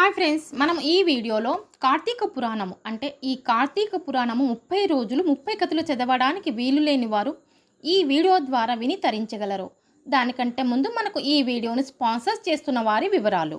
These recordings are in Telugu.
హాయ్ ఫ్రెండ్స్ మనం ఈ వీడియోలో కార్తీక పురాణము అంటే ఈ కార్తీక పురాణము ముప్పై రోజులు ముప్పై కథలు చదవడానికి వీలు లేని వారు ఈ వీడియో ద్వారా విని తరించగలరు. దానికంటే ముందు మనకు ఈ వీడియోని స్పాన్సర్ చేస్తున్న వారి వివరాలు.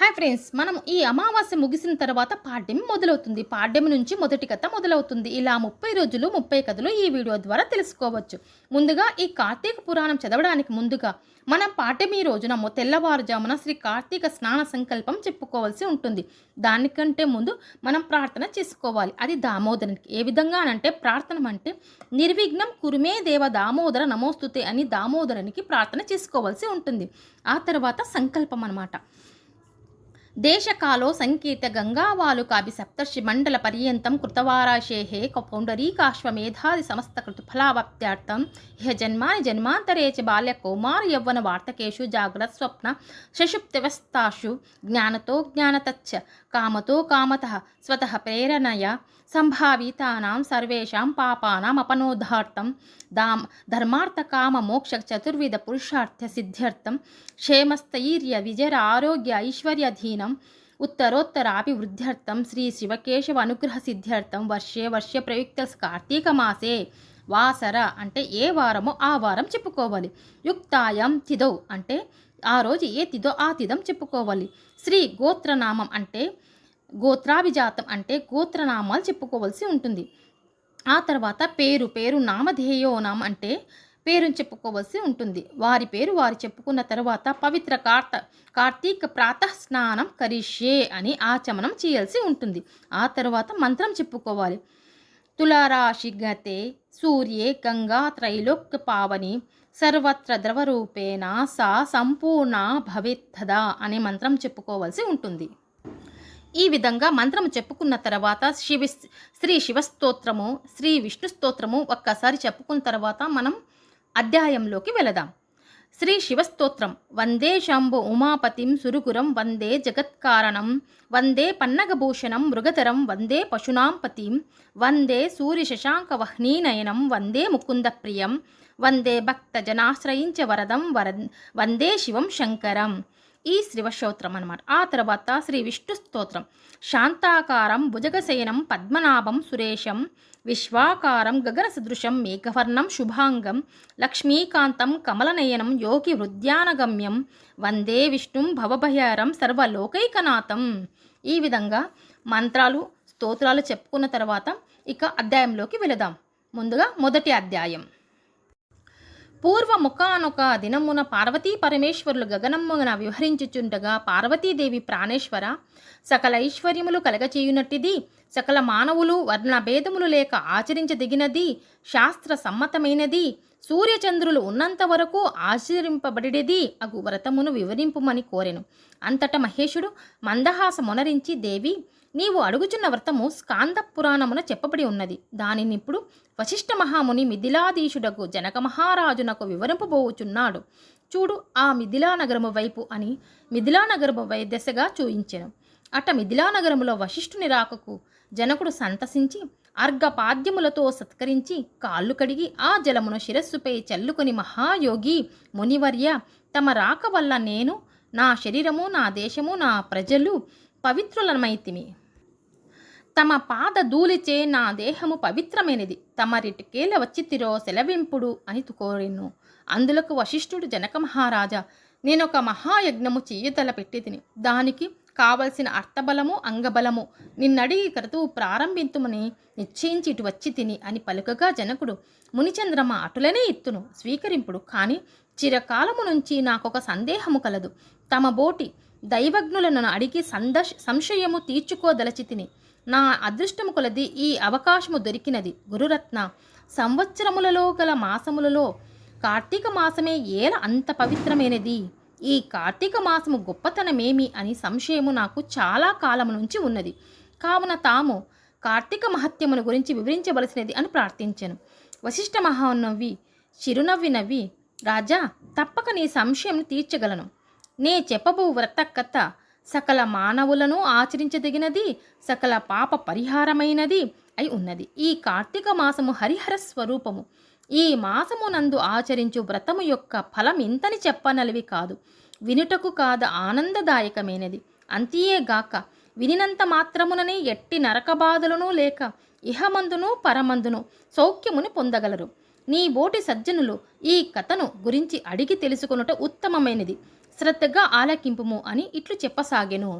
హాయ్ ఫ్రెండ్స్ మనం ఈ అమావాస్య ముగిసిన తర్వాత పాడ్యం మొదలవుతుంది. పాడ్యం నుంచి మొదటి కథ మొదలవుతుంది. ఇలా ముప్పై రోజులు ముప్పై కథలు ఈ వీడియో ద్వారా తెలుసుకోవచ్చు. ముందుగా ఈ కార్తీక పురాణం చదవడానికి ముందుగా మనం పాడ్యమి రోజున తెల్లవారుజామున శ్రీ కార్తీక స్నాన సంకల్పం చెప్పుకోవాల్సి ఉంటుంది. దానికంటే ముందు మనం ప్రార్థన చేసుకోవాలి. అది దామోదరునికి. ఏ విధంగా అంటే ప్రార్థన అంటే నిర్విఘ్నం కురుమే దేవ దామోదర నమోస్తుతే అని దామోదరునికి ప్రార్థన చేసుకోవాల్సి ఉంటుంది. ఆ తర్వాత సంకల్పం అనమాట దేశకాలో సంకేత గంగావాలు కాభి సప్తర్షి మండల పర్యంతం కృతవారాశేహే పౌండరీకాశ్వమేధాది సమస్త కృతఫలావప్త్యార్థం. ఇహ జన్మాని జన్మాంతరే చ బాల్య కౌమార యవ్వన వార్తకేషు జాగ్రత్త స్వప్న సుషుప్త్యవస్థాషు జ్ఞానతో జ్ఞానతచ్చ కామతో కామత స్వతః ప్రేరణయ సంభావితానాం సర్వేషాం పాపానాం అపనోధార్థం. దామ్ ధర్మార్థ కామ మోక్ష చతుర్విధ పురుషార్థ సిద్ధ్యర్థం. క్షేమస్థైర్య విజర ఆరోగ్య ఐశ్వర్యధీనం ఉత్తరోత్తరాభివృద్ధ్యర్థం శ్రీ శివకేశవ అనుగ్రహ సిద్ధ్యర్థం వర్షే వర్ష ప్రయుక్త కార్తీక మాసే. వాసర అంటే ఏ వారమో ఆ వారం చెప్పుకోవాలి. యుక్తాయం తిదౌ అంటే ఆ రోజు ఏ తిదో ఆ తిదం చెప్పుకోవాలి. శ్రీ గోత్రనామం అంటే గోత్రాభిజాతం అంటే గోత్రనామాలు చెప్పుకోవాల్సి ఉంటుంది. ఆ తర్వాత పేరు పేరు నామధేయోనామం అంటే పేరును చెప్పుకోవలసి ఉంటుంది. వారి పేరు వారు చెప్పుకున్న తర్వాత పవిత్ర కార్త కార్తీక ప్రాతః స్నానం కరిష్యే అని ఆచమనం చేయాల్సి ఉంటుంది. ఆ తర్వాత మంత్రం చెప్పుకోవాలి. తులారాశి గతే సూర్యే గంగా త్రైలోక్య పావని సర్వత్ర ద్రవరూపేణ సా సంపూర్ణ భవేత్తదా అనే మంత్రం చెప్పుకోవాల్సి ఉంటుంది. ఈ విధంగా మంత్రం చెప్పుకున్న తర్వాత శివ శ్రీ శివస్తోత్రము శ్రీ విష్ణు స్తోత్రము ఒక్కసారి చెప్పుకున్న తర్వాత మనం అధ్యాయంలోకి వెళదాం. శ్రీ శివస్తోత్రం. వందే శంభు ఉమాపతిం సురుగురం వందే జగత్కారణం. వందే పన్నగభూషణం మృగతరం వందే పశునాం పతిం. వందే సూర్యశశాంకవహ్నీనయనం వందే ముకుందప్రియం. వందే భక్త జనాశ్రయించ వరదం వర వందే శివం శంకరం. ఈ శివస్తోత్రం అనమాట ఆ తర్వాత శ్రీ విష్ణు స్తోత్రం. శాంతాకారం భుజగశయనం పద్మనాభం సురేశం విశ్వాకారం గగన సదృశం మేఘవర్ణం శుభాంగం లక్ష్మీకాంతం కమలనయనం యోగి హృద్యానగమ్యం వందే విష్ణుం భవభయారం సర్వలోకైకనాథం. ఈ విధంగా మంత్రాలు స్తోత్రాలు చెప్పుకున్న తర్వాత ఇక అధ్యాయంలోకి వెళదాం. ముందుగా మొదటి అధ్యాయం. పూర్వముఖానొక దినమున పార్వతీ పరమేశ్వరులు గగనమ్మున విహరించుచుండగా పార్వతీదేవి ప్రాణేశ్వర సకల ఐశ్వర్యములు కలగచేయునట్టిది సకల మానవులు వర్ణభేదములు లేక ఆచరించదగినది శాస్త్ర సమ్మతమైనది సూర్యచంద్రులు ఉన్నంత వరకు ఆచరింపబడినది అగు వ్రతమును వివరింపుమని కోరెను. అంతట మహేశుడు మందహాసమునరించి దేవి నీవు అడుగుచున్న వ్రతము స్కాంద పురాణమున చెప్పబడి ఉన్నది. దానినిప్పుడు వశిష్ఠ మహాముని మిథిలాధీశుడకు జనక మహారాజునకు వివరింపబోచున్నాడు. చూడు ఆ మిథిలా నగరము వైపు అని మిథిలా నగరము వై దశగా చూయించెను. అట మిథిలా నగరములో వశిష్ఠుని రాకకు జనకుడు సంతసించి అర్ఘపాద్యములతో సత్కరించి కాళ్ళు కడిగి ఆ జలమును శిరస్సుపై చల్లుకొని మహాయోగి మునివర్య తమ రాక వల్ల నేను నా శరీరము నా దేశము నా ప్రజలు పవిత్రులమైతిమి. తమ పాద ధూళిచే నా దేహము పవిత్రమైనది. తమరిటికేల వచ్చితిరో సెలవింపుడు అని కోరెను. అందులకు వశిష్ఠుడు జనక మహారాజా నేనొక మహాయజ్ఞము చెయ్యతల పెట్టి తిని దానికి కావలసిన అర్థబలము అంగబలము నిన్నడిగి క్రతువు ప్రారంభింతుమని నిశ్చయించి ఇటు వచ్చి తిని అని పలుకగా జనకుడు మునిచంద్రమ అటులనే ఇత్తును స్వీకరింపుడు. కానీ చిరకాలము నుంచి నాకొక సందేహము కలదు. తమ బోటి దైవజ్ఞులను అడిగి సందర్శ సంశయము తీర్చుకోదలచి తిని నా అదృష్టము కొలది ఈ అవకాశము దొరికినది. గురురత్న సంవత్సరములలో గల మాసములలో కార్తీక మాసమే ఏల అంత పవిత్రమైనది. ఈ కార్తీక మాసము గొప్పతనమేమి అని సంశయము నాకు చాలా కాలము నుంచి ఉన్నది. కావున తాము కార్తీక మహత్యమును గురించి వివరించవలసినది అని ప్రార్థించాను. వశిష్ఠ మహానవ్వి చిరునవ్వి నవ్వి రాజా తప్పక నీ సంశయం తీర్చగలను. నే చెప్పబో వ్రత కథ సకల మానవులను ఆచరించదగినది సకల పాప పరిహారమైనది అయి ఉన్నది. ఈ కార్తీక మాసము హరిహర స్వరూపము. ఈ మాసము నందు ఆచరించు వ్రతము యొక్క ఫలం ఇంతని చెప్పనలివి కాదు. వినుటకు కాద ఆనందదాయకమైనది. అంతియేగాక వినినంత మాత్రముననే ఎట్టి నరకబాధలను లేక ఇహమందును పరమందును సౌఖ్యమును పొందగలరు. నీ బోటి సజ్జనులు ఈ కథను గురించి అడిగి తెలుసుకొనుట ఉత్తమమైనది. శ్రద్ధగా ఆలకింపుము అని ఇట్లు చెప్పసాగెను.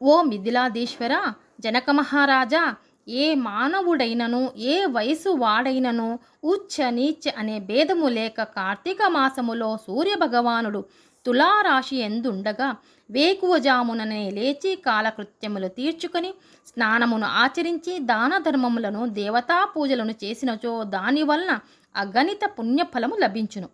ఓ మిథిలాదీశ్వర జనక మహారాజా ఏ మానవుడైనను ఏ వయసు వాడైనను ఉచ్చ నీచ అనే భేదము లేక కార్తీక మాసములో సూర్యభగవానుడు తులారాశి ఎందుండగా వేకువజాముననే లేచి కాలకృత్యములు తీర్చుకొని స్నానమును ఆచరించి దాన ధర్మములను దేవతా పూజలను చేసినచో దానివలన అగణిత పుణ్యఫలము లభించును.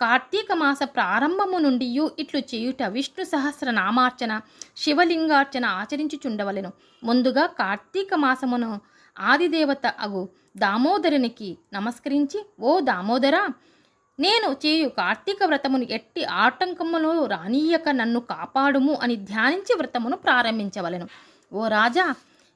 కార్తీక మాస ప్రారంభము నుండి ఇట్లు చేయుట విష్ణు సహస్ర నామార్చన శివలింగార్చన ఆచరించుచుండవలెను. ముందుగా కార్తీక మాసమును ఆదిదేవత అగు దామోదరునికి నమస్కరించి ఓ దామోదరా నేను చేయు కార్తీక వ్రతమును ఎట్టి ఆటంకములు రానీయక నన్ను కాపాడుము అని ధ్యానించి వ్రతమును ప్రారంభించవలెను. ఓ రాజా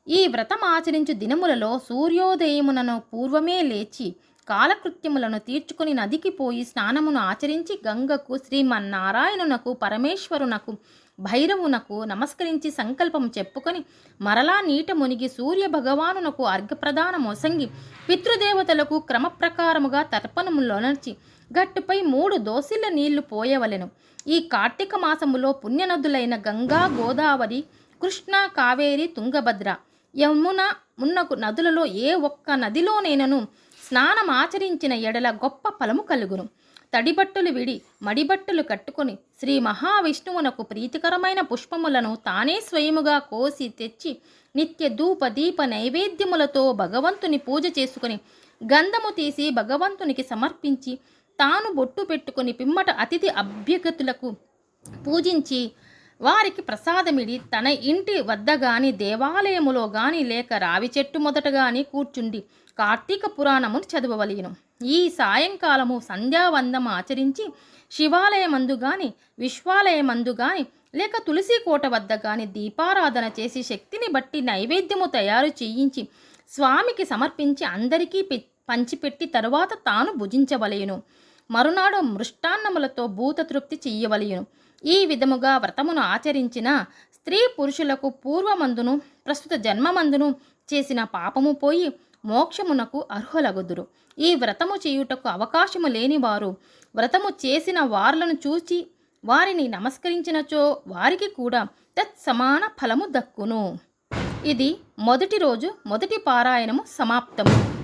ఈ వ్రతం ఆచరించు దినములలో సూర్యోదయమునను పూర్వమే లేచి కాలకృత్యములను తీర్చుకుని నదికి పోయి స్నానమును ఆచరించి గంగకు శ్రీమన్నారాయణునకు పరమేశ్వరునకు భైరవునకు నమస్కరించి సంకల్పం చెప్పుకొని మరలా నీట మునిగి సూర్య భగవానునకు అర్ఘ్యప్రదాన మొసంగి పితృదేవతలకు క్రమప్రకారముగా తర్పణములోనర్చి గట్టుపై మూడు దోసిల నీళ్ళు పోయవలెను. ఈ కార్తీక మాసములో పుణ్యనదులైన గంగా గోదావరి కృష్ణ కావేరి తుంగభద్ర యమున మున్నకు నదులలో ఏ ఒక్క నదిలోనైనను స్నానం ఆచరించిన ఎడల గొప్ప ఫలము కలుగును. తడిబట్టలు విడి మడిబట్టలు కట్టుకొని శ్రీ మహావిష్ణువునకు ప్రీతికరమైన పుష్పములను తానే స్వయముగా కోసి తెచ్చి నిత్య ధూప దీప నైవేద్యములతో భగవంతుని పూజ చేసుకుని గంధము తీసి భగవంతునికి సమర్పించి తాను బొట్టు పెట్టుకుని పిమ్మట అతిథి అభ్యగతులకు పూజించి వారికి ప్రసాదమిడి తన ఇంటి వద్ద గాని దేవాలయములో గాని లేక రావి చెట్టు మొదట గాని కూర్చుండి కార్తీక పురాణమును చదవవలేను ఈ సాయంకాలము సంధ్యావందం ఆచరించి శివాలయమందు గాని విశ్వాలయమందు గాని లేక తులసి కోట వద్ద గాని దీపారాధన చేసి శక్తిని బట్టి నైవేద్యము తయారు చేయించి స్వామికి సమర్పించి అందరికీ పంచిపెట్టి తరువాత తాను భుజించవలేను. మరునాడు మృష్టాన్నములతో భూత తృప్తి చెయ్యవలయును ఈ విధముగా వ్రతమును ఆచరించిన స్త్రీ పురుషులకు పూర్వమందును ప్రస్తుత జన్మమందును చేసిన పాపము పోయి మోక్షమునకు అర్హులగుదురు. ఈ వ్రతము చేయుటకు అవకాశము లేని వారు వ్రతము చేసిన వారులను చూచి వారిని నమస్కరించినచో వారికి కూడా తత్సమాన ఫలము దక్కును. ఇది మొదటి రోజు మొదటి పారాయణము సమాప్తము.